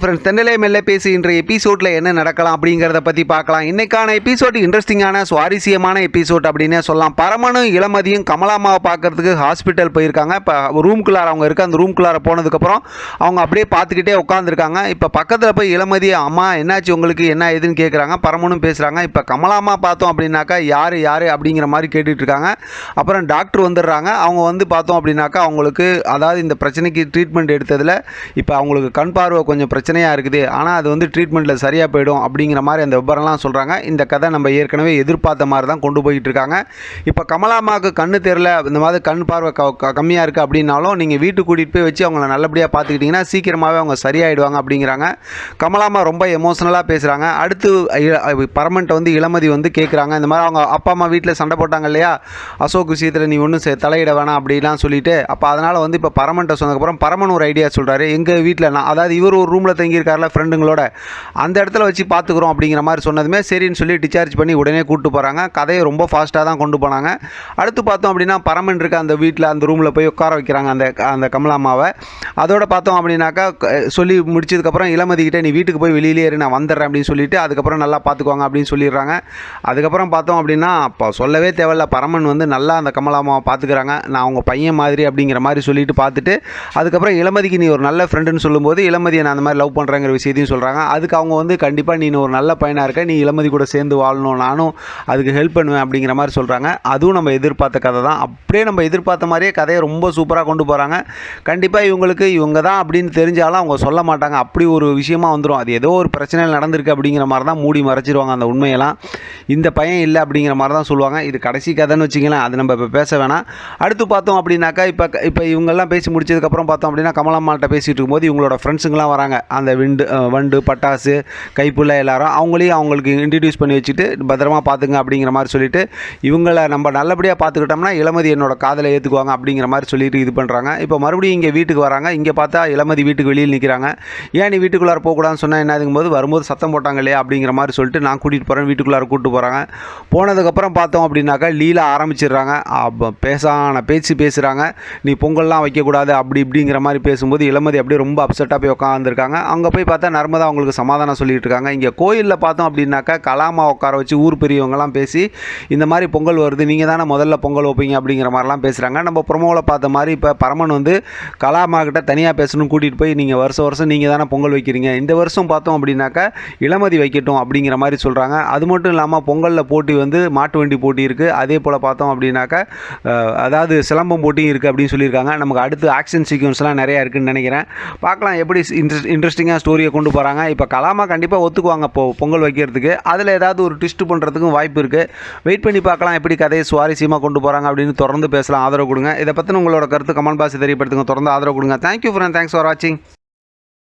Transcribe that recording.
Friends தென்னலை மெல்ல பேசி இன்றைய எபிசோடில் என்ன நடக்கலாம் அப்படிங்கிறத பற்றி பார்க்கலாம். இன்றைக்கான எபிசோட் இன்ட்ரெஸ்டிங்கான சுவாரஸ்யமான எபிசோட் அப்படின்னே சொல்லலாம். பரமனும் இளமதியும் கமலாமாவை பார்க்கறதுக்கு ஹாஸ்பிட்டல் போயிருக்காங்க. இப்போ ரூம்குள்ளார அவங்க இருக்க அந்த ரூம்குள்ளார போனதுக்கப்புறம் அவங்க அப்படியே பார்த்துக்கிட்டே உட்காந்துருக்காங்க இப்போ பக்கத்தில் போய் இளமதி அம்மா என்னாச்சு உங்களுக்கு? என்ன ஏதுன்னு கேட்குறாங்க பரமனும் பேசுகிறாங்க இப்போ கமலாமா பார்த்தோம் அப்படின்னாக்கா யார் யார்? அப்படிங்கிற மாதிரி கேட்டுட்டு இருக்காங்க அப்புறம் டாக்டர் வந்துடுறாங்க. அவங்க வந்து பார்த்தோம் அப்படின்னாக்கா அவங்களுக்கு அதாவது இந்த பிரச்சனைக்கு ட்ரீட்மெண்ட் எடுத்ததில் இப்போ அவங்களுக்கு கண் பார்வை கொஞ்சம் பிரச்சனையாக இருக்குது. ஆனால் அது வந்து ட்ரீட்மெண்ட்டில் சரியாக போயிடும் அப்படிங்கிற மாதிரி அந்த விபரம்லாம் சொல்கிறாங்க இந்த கதை நம்ம ஏற்கனவே எதிர்பார்த்த மாதிரி தான் கொண்டு போயிட்டு இருக்காங்க. இப்போ கமலாமாவுக்கு கண்ணு தெரில இந்த மாதிரி கண் பார்வை க க- கம்மியாக இருக்குது அப்படின்னாலும் நீங்கள் வீட்டுக்கு கூட்டிகிட்டு போய் வச்சு அவங்கள நல்லபடியாக பார்த்துக்கிட்டிங்கன்னா சீக்கிரமாகவே அவங்க சரியாயிடுவாங்க அப்படிங்கிறாங்க. கமலாமா ரொம்ப எமோஷனலாக பேசுகிறாங்க அடுத்து பரமன்ட்டை வந்து இளமதி வந்து கேட்குறாங்க இந்த மாதிரி அவங்க அப்பா அம்மா வீட்டில் சண்டை போட்டாங்க இல்லையா? அசோக் விஷயத்தில் நீ ஒன்றும் தலையிட வேணாம் அப்படிலாம் சொல்லிட்டு அப்போ அதனால் வந்து இப்போ பரமன்ட்ட சொன்னதுக்கப்புறம் பரமன் ஒரு ஐடியா சொல்கிறாரு எங்கள் வீட்டில் நான் அதாவது இவர் ஒரு ரூமில் தங்கியிருக்காருல ஃப்ரெண்டுங்களோட அந்த இடத்துல வச்சு பார்த்துக்குறோம் அப்படிங்கிற மாதிரி சொன்னதுமே சரின்னு சொல்லி டிசார்ஜ் பண்ணி உடனே கூப்பிட்டு போகிறாங்க கதையை ரொம்ப ஃபாஸ்ட்டாக தான் கொண்டு போனாங்க. அடுத்து பார்த்தோம் அப்படின்னா பரமன் இருக்க அந்த வீட்டில் அந்த ரூமில் போய் உட்கார வைக்கிறாங்க அந்த அந்த கமலாமாவை அதோட பார்த்தோம் அப்படின்னாக்கா சொல்லி முடிச்சதுக்கப்புறம் இளமதிக்கிட்டே நீ வீட்டுக்கு போய் வெளியிலே இரு நான் வந்துடுறேன் அப்படின்னு சொல்லிட்டு அதுக்கப்புறம் நல்லா பார்த்துக்குவாங்க அப்படின்னு சொல்லிடுறாங்க. அதுக்கப்புறம் பார்த்தோம் அப்படின்னா அப்போ சொல்லவே தேவையில்ல பரமன் வந்து நல்லா அந்த கமலாமாவை பார்த்துக்கிறாங்க நான் அவங்க பையன் மாதிரி அப்படிங்கிற மாதிரி சொல்லிட்டு பார்த்துட்டு அதுக்கப்புறம் இளமதிக்கு நீ ஒரு நல்ல ஃப்ரெண்டுன்னு சொல்லும்போது இளமதியை நான் அந்த மாதிரி லவ் பண்ணுறேங்கிற விஷயத்தையும் சொல்கிறாங்க அதுக்கு அவங்க வந்து கண்டிப்பாக நீ ஒரு நல்ல பையனாக இருக்க நீ இளமதி கூட சேர்ந்து வாழணும் நானும் அதுக்கு ஹெல்ப் பண்ணுவேன் அப்படிங்கிற மாதிரி சொல்கிறாங்க அதுவும் நம்ம எதிர்பார்த்த கதை தான். அப்படியே நம்ம எதிர்பார்த்த மாதிரியே கதையை ரொம்ப சூப்பராக கொண்டு போகிறாங்க கண்டிப்பாக இவங்களுக்கு இவங்க தான் அப்படின்னு தெரிஞ்சாலும் அவங்க சொல்ல மாட்டாங்க. அப்படி ஒரு விஷயமா வந்துடும் அது ஏதோ ஒரு பிரச்சனையில் நடந்திருக்கு அப்படிங்கிற மாதிரி தான் மூடி மறைச்சிருவாங்க அந்த உண்மையெல்லாம். இந்த பையன் இல்லை அப்படிங்கிற மாதிரி தான் சொல்லுவாங்க. இது கடைசி கதைன்னு வச்சிங்களேன் அது நம்ம இப்போ பேச வேணாம். அடுத்து பார்த்தோம் அப்படின்னாக்கா இப்போ இப்போ இவங்கெல்லாம் பேசி முடிச்சதுக்கப்புறம் பார்த்தோம் அப்படின்னா கமலம்மாட்ட பேசிகிட்டு இருக்கும்போது இவங்களோட ஃப்ரெண்ட்ஸுங்களாம் வராங்க. அந்த விண்டு வண்டு பட்டாசு கைப்புள்ள எல்லாரும் அவங்களையும் அவங்களுக்கு இன்ட்ரடியூஸ் பண்ணி வச்சுட்டு பத்திரமா பார்த்துங்க அப்படிங்கிற மாதிரி சொல்லிட்டு இவங்களை நம்ம நல்லபடியாக பார்த்துக்கிட்டோம்னா இளமதி என்னோட காதலை ஏற்றுக்குவாங்க அப்படிங்கிற மாதிரி சொல்லிட்டு இது பண்ணுறாங்க இப்போ மறுபடியும் இங்கே வீட்டுக்கு வராங்க. இங்கே பார்த்தா இளமதி வீட்டுக்கு வெளியில் நிற்கிறாங்க ஏன் நீ வீட்டுக்குள்ளார போகக்கூடாதுன்னு சொன்னால் என்னதுங்கும் போது வரும்போது சத்தம் போட்டாங்க இல்லையா அப்படிங்கிற மாதிரி சொல்லிட்டு நான் கூட்டிகிட்டு போகிறேன் வீட்டுக்குள்ளார கூப்பிட்டு போகிறாங்க போனதுக்கப்புறம் பார்த்தோம் அப்படின்னாக்கா லீலா ஆரம்பிச்சிடுறாங்க. பேசான பேச்சு பேசுகிறாங்க நீ பொங்கல்லாம் வைக்கக்கூடாது அப்படி இப்படிங்கிற மாதிரி பேசும்போது இளமதி அப்படியே ரொம்ப அப்செட்டாக போய் உட்காந்துருக்காங்க அங்கே போய் பார்த்தா நர்மதா அவங்களுக்கு சமாதானம் சொல்லிட்டு இருக்காங்க. இங்கே கோயிலில் பார்த்தோம் அப்படின்னாக்கா கலாமா உட்கார வச்சு ஊர் பெரியவங்கலாம் பேசி இந்த மாதிரி பொங்கல் வருது நீங்கள் தானே முதல்ல பொங்கல் வைப்பீங்க? அப்படிங்கிற மாதிரிலாம் பேசுகிறாங்க நம்ம ப்ரொமோவில் பார்த்த மாதிரி இப்போ பரமன் வந்து கலாமா கிட்ட தனியாக பேசணும் கூட்டிகிட்டு போய் நீங்கள் வருஷம் வருஷம் நீங்கள் தானே பொங்கல் வைக்கிறீங்க. இந்த வருஷம் பார்த்தோம் அப்படின்னாக்கா இளமதி வைக்கட்டும் அப்படிங்கிற மாதிரி சொல்கிறாங்க அது மட்டும் இல்லாமல் பொங்கலில் போட்டி வந்து மாட்டு வண்டி போட்டி இருக்குது அதே போல் பார்த்தோம் அப்படின்னாக்கா அதாவது சிலம்பம் போட்டியும் இருக்குது அப்படின்னு சொல்லியிருக்காங்க. நமக்கு அடுத்து ஆக்ஷன் சீக்வன்ஸ்லாம் நிறையா இருக்குதுன்னு நினைக்கிறேன். பார்க்கலாம் எப்படி இன்ட்ரெஸ்ட் இன்ட்ரெஸ்டிங்காக ஸ்டோரியை கொண்டு போகிறாங்க இப்போ கலாமா கண்டிப்பாக ஒத்துக்குவாங்க இப்போ பொங்கல் வைக்கிறதுக்கு. அதில் ஏதாவது ஒரு ட்விஸ்ட் பண்ணுறதுக்கும் வாய்ப்பு இருக்குது வெயிட் பண்ணி பார்க்கலாம். எப்படி கதையை சுவாரஸ்யமாக கொண்டு போகிறாங்க அப்படின்னு தொடர்ந்து பேசலாம். ஆதரவு கொடுங்க. இதை பற்றின உங்களோட கருத்து கமெண்ட் பாக்ஸ் தெரியப்படுத்துங்க. தொடர்ந்து ஆதரவு கொடுங்க. தேங்க்யூ ஃப்ரெண்ட் தேங்க்ஸ் ஃபார் வாட்சிங்